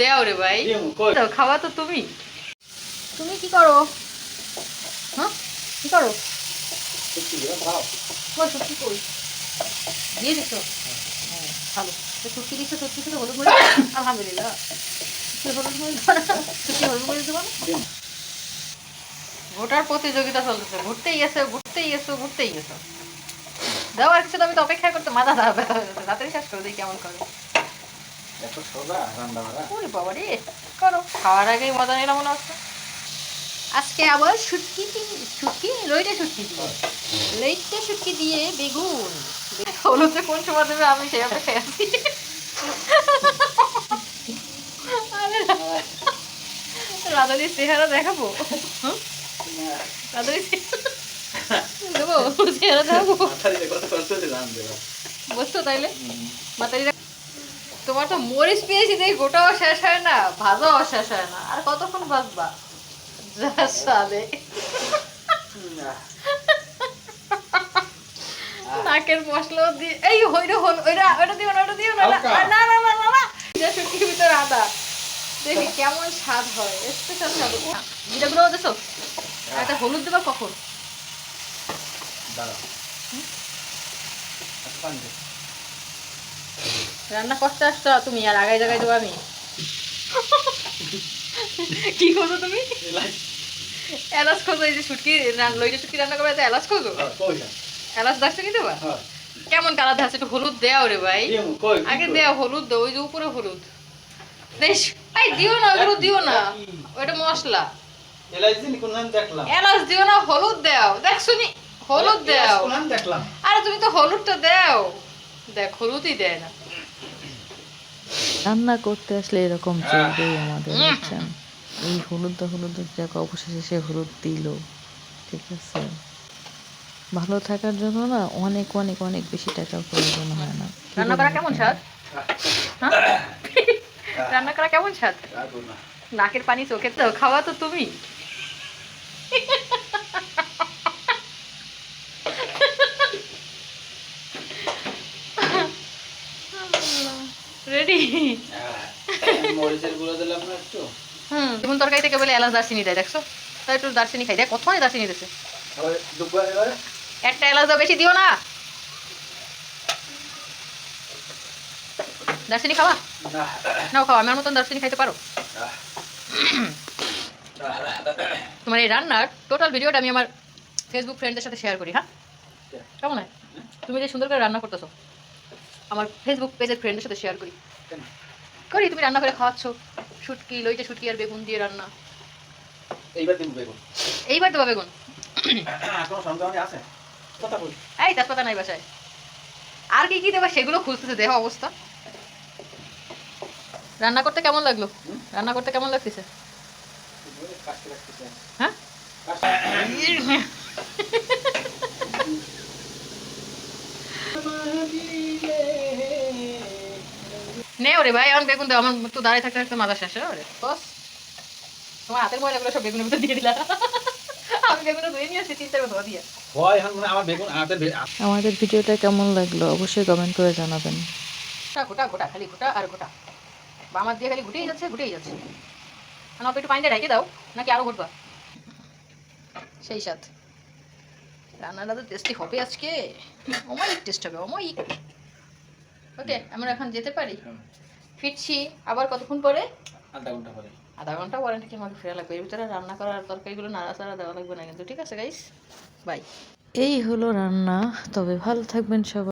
দেও রে ভাই। তো খাওয়া তো তুমি। তুমি কি করো? হ্যাঁ? কি করো? সত্যি দিয়ে দিছো? হ্যাঁ, ভালো। সত্যি দিছো সত্যি ছিল হলুদ মরিচ? আলহামদুলিল্লাহ। হলুদ মরিচ সত্যি হলুদ মরিচ দেবো ভোটার প্রতিযোগিতা চলতেছে। ঘুরতেই গেছে ঘুরতেই গেছো ঘুরতেই গেছো। দাও আর কিছু আমি তো অপেক্ষা করতে মাথা দাও ব্যথা হয়ে যাচ্ছে। তাড়াতাড়ি শেষ করে দিই কেমন করে? এত সোজা রান্না বাড়া। ওরে বাবা রে করো খাওয়ার আগেই মজা নিলাম মনে হচ্ছে। আজকে আবার শুটকি লইটে শুটকি দিয়ে। লইটে শুটকি দিয়ে বেগুন। হলুদে কোন সময় দেবে আমি রাধালির চেহারা দেখাবো? রাধালির চেহারা- দেবো? চেহারা দেখাবো। বুঝছ তাইলে? মাতারি তোমার তো মরিচ পেয়েছি দেখি গোটাও শেষ হয় না ভাজাও শেষ হয় না। আর কতক্ষণ ভাজবা? সাদে নাকের মশলাও দিয়ে এই হইরে হল ওইটা ওইটা দিও না ওইটা দিও না না না না না না এটা ভিতরে আদা। দেখি কেমন স্বাদ হয়। স্পেশাল স্বাদ। জিরা গুঁড়ো দেছো? আর একটা হলুদ দেবা কখন? দাঁড়াও। আচ্ছা, পানি দে। রান্না করতে আসছো? তুমি আর আগাই জায়গায় দেবো আমি। কি করছ তুমি? এলাচ। খোঁজো এই যে রান- লইটে শুটকি রান্না করবে এলাচ খোঁজো? হ্যাঁ, কই না? এলাচ দাসটা কি দেবা হ্যাঁ। কেমন কালার ধাচ্ছে একটু হলুদ দেও রে ভাই। আগে? দেও হলুদ দাও ওই যে উপরে হলুদ। এই দিও না ওগুলো দিও না। ওইটা মশলা। এলাই দিন, কোন নাম দেখলাম? এলাচ দিও না হলুদ দেও। দেখ শুনি হলুদ দেও। দেখলাম? আরে তুমি তো হলুদটা দেও। দেখ হলুদই দেয় না। রান্না করতে আসলে এরকম চলবেই আমাদের বুঝছেন? এই হলুদ হলুদ যাক অবশেষে সে হলুদ দিল ঠিক আছে? ভালো থাকার জন্য না অনেক অনেক অনেক বেশি টাকার প্রয়োজন হয় না। রান্না করা কেমন স্বাদ? হ্যাঁ? রান্না করা কেমন স্বাদ? নাকের পানি চোখের তো খাওয়া তো তুমি। রেডি আহ, মরিচের গুঁড়ো দিলাম না একটু? হুম যেমন তরকারি থেকে বলে এলাচ দারচিনি দেয় দেখছ? তাই একটু দারচিনি খাই। দেখ কতখানি দারচিনি আবার একটা এলাচ দাও বেশি দিও না। দারচিনি খাওয়া? না। নাও খাওয়া আমার মতন দারচিনি খাইতে পারো। তোমার এই রান্নার টোটাল ভিডিওটা আমি আমার ফেসবুক ফ্রেন্ডদের সাথে শেয়ার করি হ্যাঁ? কেমন হয়? তুমি যে সুন্দর করে রান্না করতেছো। আমার ফেসবুক পেজের ফ্রেন্ডের সাথে শেয়ার করি। করি তুমি রান্না করে খাওয়াচ্ছ শুটকি লইটে শুটকি আর বেগুন দিয়ে রান্না। এইবার দিন বেগুন। এইবার তো বেগুন। কোনো আছে? কথা বলি। এই তেজপাতা নাই বাসায়। আর কি কি দেবা সেগুলো খুঁজতেছে দেহ অবস্থা। রান্না করতে কেমন লাগল? রান্না করতে কেমন লাগতেছে। হ্যাঁ? নে ওরে ভাই আমার বেগুন দাও আমার তো দাঁড়িয়ে থাকতে থাকতে মাথা শেষ ওরে বস। তোমার হাতের ময়লাগুলো সব বেগুনের ভিতরে দিয়ে দিলা আমি বেগুনে নিয়ে আসছি তিন চার ধোয়া দিয়ে। হয়, এখন মনে হয় আমার বেগুন আমাদের ভিডিওটা কেমন লাগল অবশ্যই কমেন্ট করে জানাবেন। গোটা গোটা গোটা খালি গোটা আর গোটা। বা আমার দিয়ে খালি ঘুটেই যাচ্ছে ঘুটেই যাচ্ছে। না একটু পানিটা রেখে দাও নাকি আরও ঘুটবা সেই সাথ রান্নাটা তো টেস্টি হবে আজকে। অমায়িক টেস্ট হবে অমায়িক। ওকে আমরা এখন যেতে পারি? ফিরছি আবার কতক্ষণ পরে? আধা ঘণ্টা পরে। আধা ঘণ্টা পরে নাকি আমাকে ফেরা লাগবে। এর ভিতরে রান্না করার তরকারিগুলো নাড়াচাড়া দেওয়া লাগবে না কিন্তু ঠিক আছে গাইস বাই এই হলো রান্না। তবে ভালো থাকবেন সবাই।